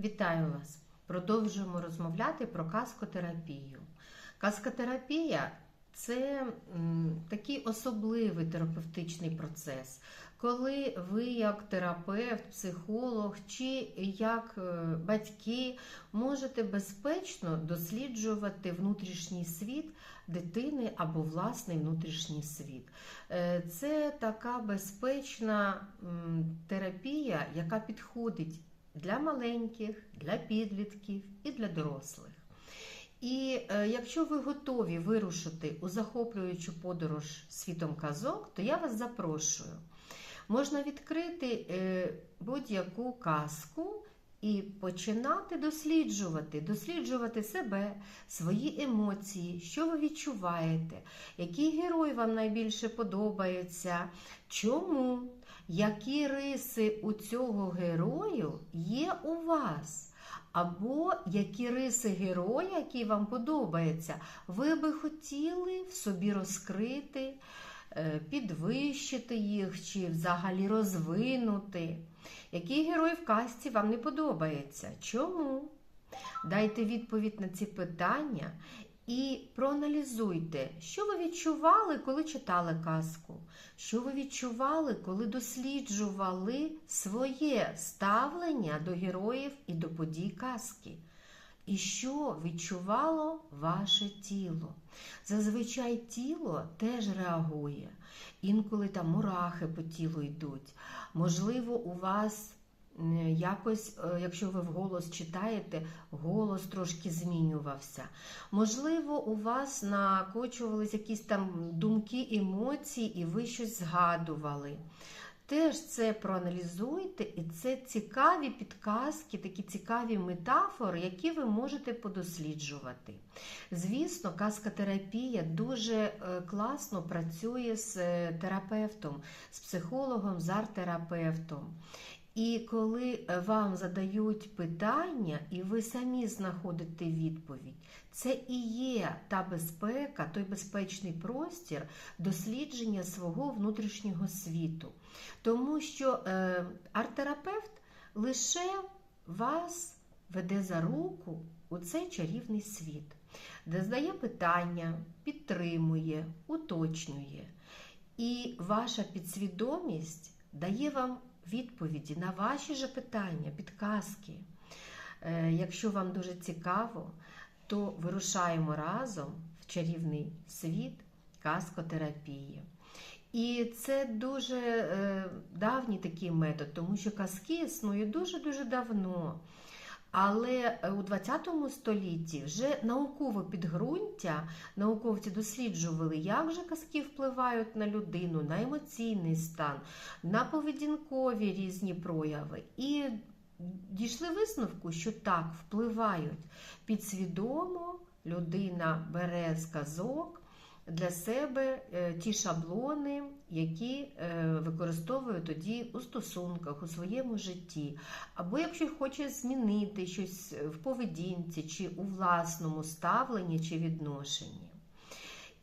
Вітаю вас! Продовжуємо розмовляти про каскотерапію. Каскотерапія це такий особливий терапевтичний процес, коли ви, як терапевт, психолог чи як е, батьки, можете безпечно досліджувати внутрішній світ дитини або власний внутрішній світ. Е, Це така безпечна терапія, яка підходить для маленьких, для підлітків і для дорослих. І е, якщо ви готові вирушити у захоплюючу подорож світом казок, то я вас запрошую. Можна відкрити е, будь-яку казку і починати досліджувати, досліджувати себе, свої емоції, що ви відчуваєте, який герой вам найбільше подобається, чому, які риси у цього герою є у вас. Або які риси героя, який вам подобається, ви би хотіли в собі розкрити, е, підвищити їх чи взагалі розвинути. Який герой в казці вам не подобається? Чому? Дайте відповідь на ці питання і проаналізуйте, що ви відчували, коли читали казку, що ви відчували, коли досліджували своє ставлення до героїв і до подій казки. І що відчувало ваше тіло? Зазвичай тіло теж реагує. Інколи там мурахи по тілу йдуть. Можливо, у вас якось, е, якщо ви вголос читаєте, голос трошки змінювався. Можливо, у вас накочувались якісь там думки, емоції, і ви щось згадували. Теж це проаналізуйте, і це цікаві підказки, такі цікаві метафори, які ви можете подосліджувати. Звісно, казкотерапія дуже е, класно працює з е, терапевтом, з психологом, з арт-терапевтом. І коли е, вам задають питання, і ви самі знаходите відповідь, це і є та безпека, той безпечний простір дослідження свого внутрішнього світу. Тому що е, арт-терапевт лише вас веде за руку у цей чарівний світ, де задає питання, підтримує, уточнює. І ваша підсвідомість дає вам відповіді на ваші же питання, підказки. Е, Якщо вам дуже цікаво, то вирушаємо разом в чарівний світ казкотерапії. І це дуже е, давній такий метод, тому що казки існують дуже-дуже давно. Але у 20 столітті вже наукове підґрунтя, науковці досліджували, як же казки впливають на людину, на емоційний стан, на поведінкові різні прояви. І дійшли висновку, що так впливають. Підсвідомо людина бере з казок для себе е, ті шаблони, які е, використовує тоді у стосунках, у своєму житті. Або якщо хоче змінити щось в поведінці, чи у власному ставленні чи відношенні.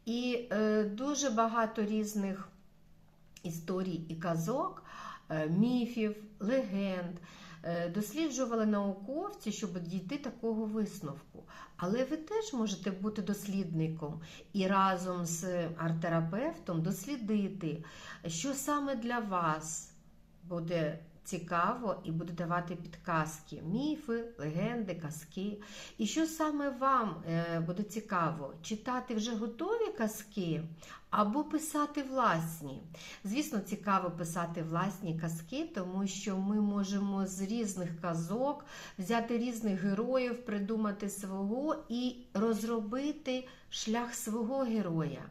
І е, дуже багато різних історій і казок, е, міфів, легенд. Е, Досліджували науковці, щоб дійти такого висновку. Але ви теж можете бути дослідником і разом з арт-терапевтом дослідити, що саме для вас буде цікаво і буде давати підказки, міфи, легенди, казки. І що саме вам е, буде цікаво, читати вже готові казки або писати власні. Звісно, цікаво писати власні казки, тому що ми можемо з різних казок взяти різних героїв, придумати свого і розробити шлях свого героя.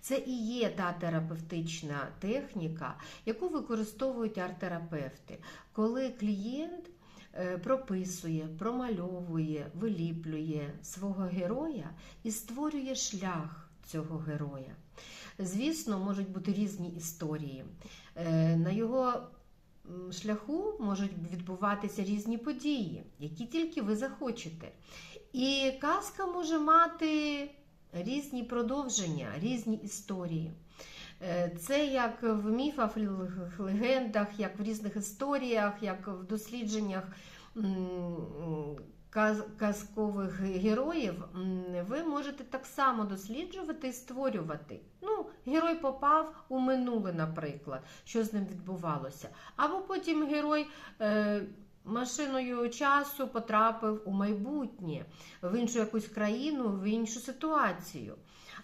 Це і є та терапевтична техніка, яку використовують арт-терапевти, коли клієнт е, прописує, промальовує, виліплює свого героя і створює шлях цього героя. Звісно, можуть бути різні історії. Е, На його шляху можуть відбуватися різні події, які тільки ви захочете. І казка може мати різні продовження, різні історії. Е, Це як в міфах, легендах, як в різних історіях, як в дослідженнях казкових героїв ви можете так само досліджувати і створювати. Ну, герой попав у минуле, наприклад, що з ним відбувалося. Або потім герой. Е, Машиною часу потрапив у майбутнє, в іншу якусь країну, в іншу ситуацію.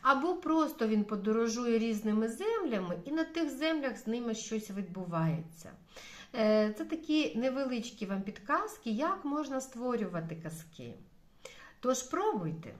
Або просто він подорожує різними землями, і на тих землях з ними щось відбувається. Е, Це такі невеличкі вам підказки, як можна створювати казки. Тож пробуйте.